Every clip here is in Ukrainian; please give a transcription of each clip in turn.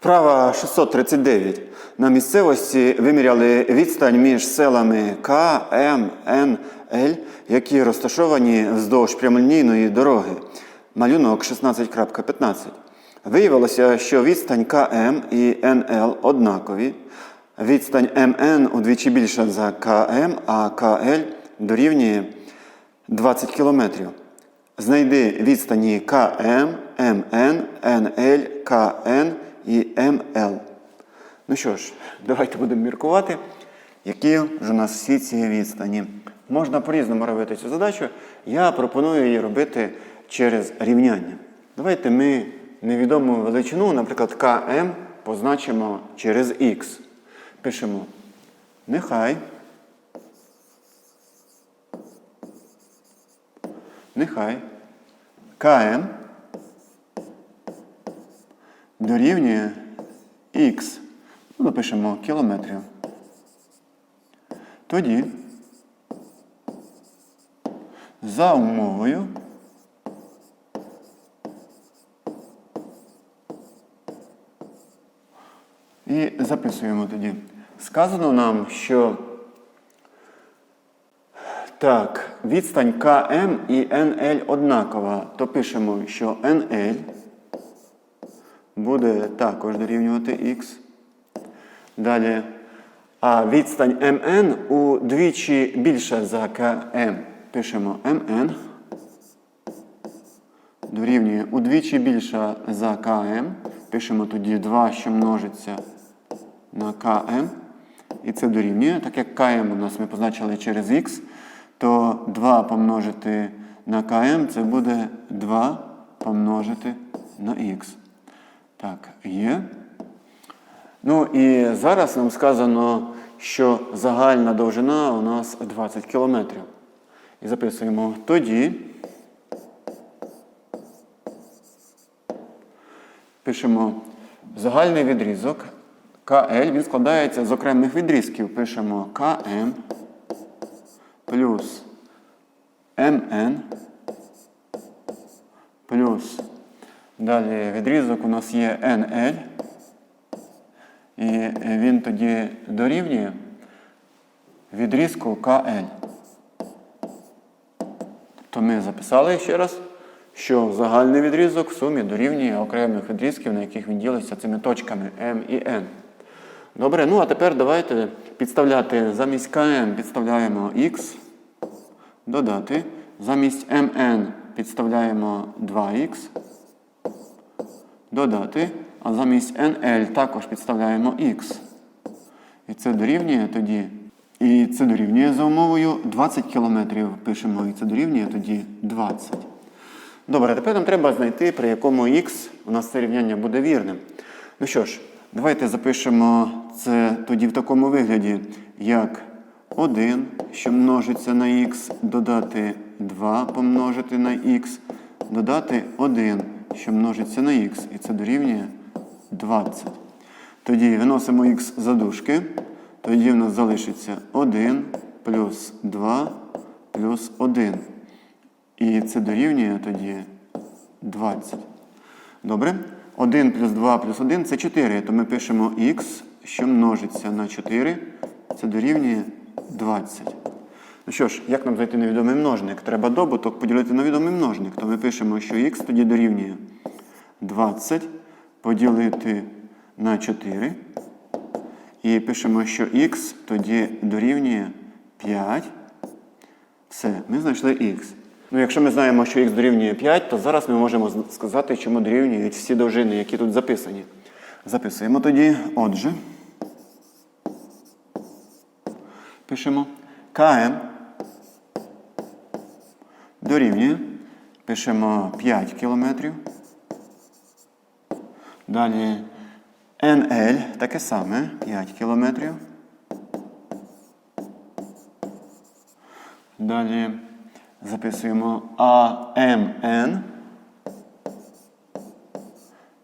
Вправа 639. На місцевості виміряли відстань між селами К, М, Н, Л, які розташовані вздовж прямолінійної дороги. Малюнок 16.15. Виявилося, що відстань КМ і НЛ однакові. Відстань МН удвічі більша за КМ, а КЛ дорівнює 20 кілометрів. Знайди відстані КМ, МН, НЛ, КН і МЛ. Ну що ж, давайте будемо міркувати, які ж у нас всі ці відстані. Можна по-різному робити цю задачу. Я пропоную її робити через рівняння. Давайте ми невідому величину, наприклад, КМ, позначимо через Х. Пишемо нехай. Нехай КМ дорівнює Х. Ну, напишемо кілометрів. Тоді за умовою і записуємо тоді. Сказано нам, що так, відстань КМ і НЛ однакова, то пишемо, що НЛ буде також дорівнювати Х. Далі. А відстань МН удвічі більша за КМ. Пишемо МН. Дорівнює удвічі більша за КМ. Пишемо тоді 2, що множиться на КМ. І це дорівнює. Так як КМ у нас ми позначили через Х, то 2 помножити на КМ це буде 2 помножити на Х. Так, є. Ну і зараз нам сказано, що загальна довжина у нас 20 кілометрів. І записуємо тоді. Пишемо загальний відрізок КЛ, він складається з окремих відрізків. Пишемо КМ плюс МН плюс. Далі відрізок у нас є НЛ. І він тоді дорівнює відрізку КЛ. Тобто ми записали ще раз, що загальний відрізок в сумі дорівнює окремих відрізків, на яких він ділиться цими точками М і N. Добре, ну а тепер давайте підставляти замість КМ підставляємо Х, додати. Замість МН підставляємо 2х, додати. А замість NL також підставляємо Х. І це дорівнює тоді. І це дорівнює за умовою 20 км пишемо, і це дорівнює тоді 20. Добре, тепер нам треба знайти, при якому х у нас це рівняння буде вірним. Ну що ж, давайте запишемо це тоді в такому вигляді, як 1, що множиться на х, додати 2 помножити на х, додати 1, що множиться на х, і це дорівнює 20. Тоді виносимо х за дужки. Тоді в нас залишиться 1 плюс 2 плюс 1. І це дорівнює тоді 20. Добре? 1 плюс 2 плюс 1 це 4. То ми пишемо х, що множиться на 4. Це дорівнює 20. Ну що ж, як нам знайти невідомий множник? Треба добуток поділити на відомий множник. То ми пишемо, що х тоді дорівнює 20 поділити на 4. І пишемо, що х тоді дорівнює 5. Все, ми знайшли х. Ну, якщо ми знаємо, що х дорівнює 5, то зараз ми можемо сказати, чому дорівнюють всі довжини, які тут записані. Записуємо тоді, отже. Пишемо КМ дорівнює. Пишемо 5 кілометрів. Далі НЛ таке саме 5 кілометрів. Далі записуємо АМН.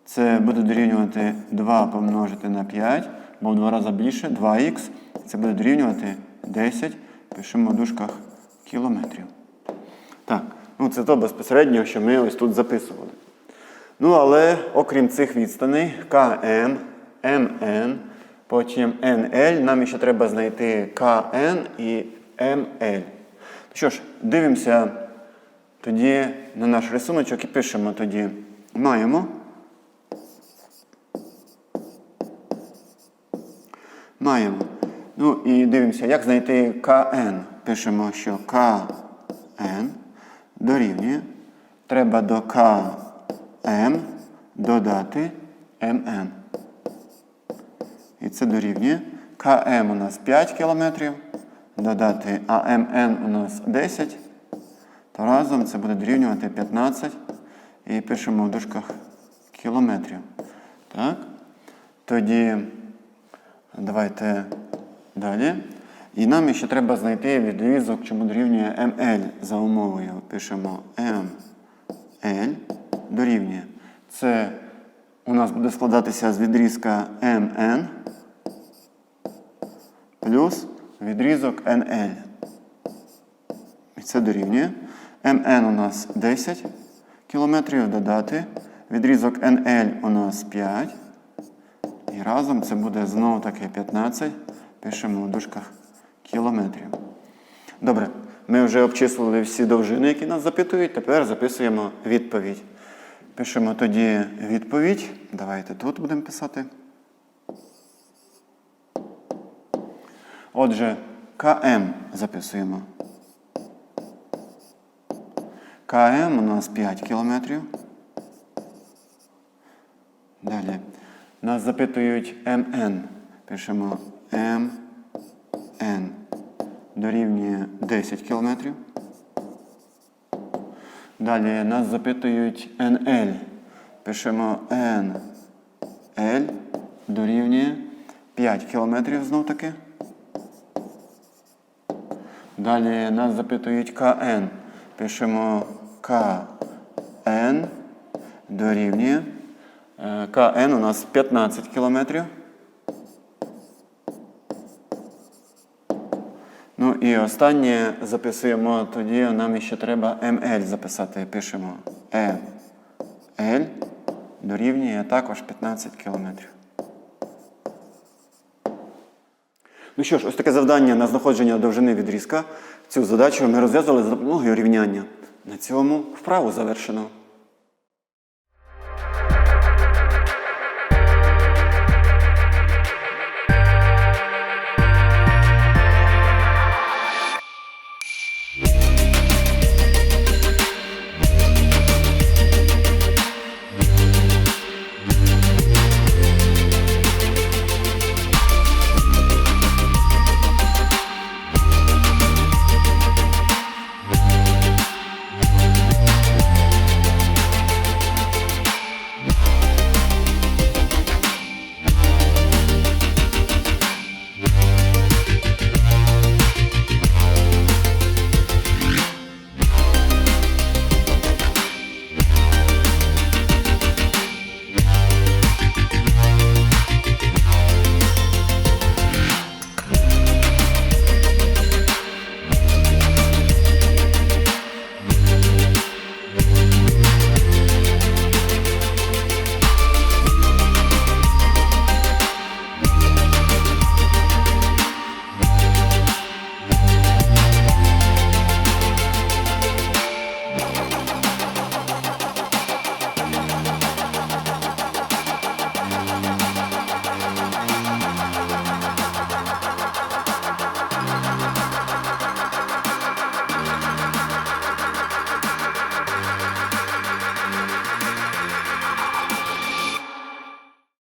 Це буде дорівнювати 2 помножити на 5, бо в 2 рази більше 2х. Це буде дорівнювати 10. Пишемо в дужках кілометрів. Ну це то безпосередньо, що ми ось тут записували. Ну, але окрім цих відстаней, КМ, МН, потім НЛ, нам ще треба знайти КН і МЛ. Що ж, дивимося тоді на наш рисуночок і пишемо тоді. Маємо. Маємо. Ну і дивимося, як знайти КН. Пишемо, що КН дорівнює. Треба до КМ додати МН. І це дорівнює. КМ у нас 5 кілометрів. Додати АМН у нас 10. То разом це буде дорівнювати 15. І пишемо в дужках кілометрів. Так? Тоді давайте далі. І нам ще треба знайти відрізок, чому дорівнює МЛ за умовою. Пишемо МЛ дорівнює. Це у нас буде складатися з відрізка МН плюс відрізок НЛ. І це дорівнює. МН у нас 10 кілометрів додати. Відрізок НЛ у нас 5. І разом це буде знову таки 15. Пишемо у дужках кілометрів. Добре, ми вже обчислили всі довжини, які нас запитують. Тепер записуємо відповідь. Пишемо тоді відповідь. Давайте тут будемо писати. Отже, КМ записуємо. КМ у нас 5 кілометрів. Далі. Нас запитують МН. Пишемо МН дорівнює 10 кілометрів. Далі нас запитують НЛ. Пишемо НЛ дорівнює 5 кілометрів знов таки. Далі нас запитують КН. Пишемо КН дорівнює. Е, КН у нас 15 кілометрів. І останнє записуємо тоді, нам ще треба МЛ записати. Пишемо МЛ дорівнює також 15 кілометрів. Ну що ж, ось таке завдання на знаходження довжини відрізка. Цю задачу ми розв'язали за допомогою рівняння. На цьому вправу завершено.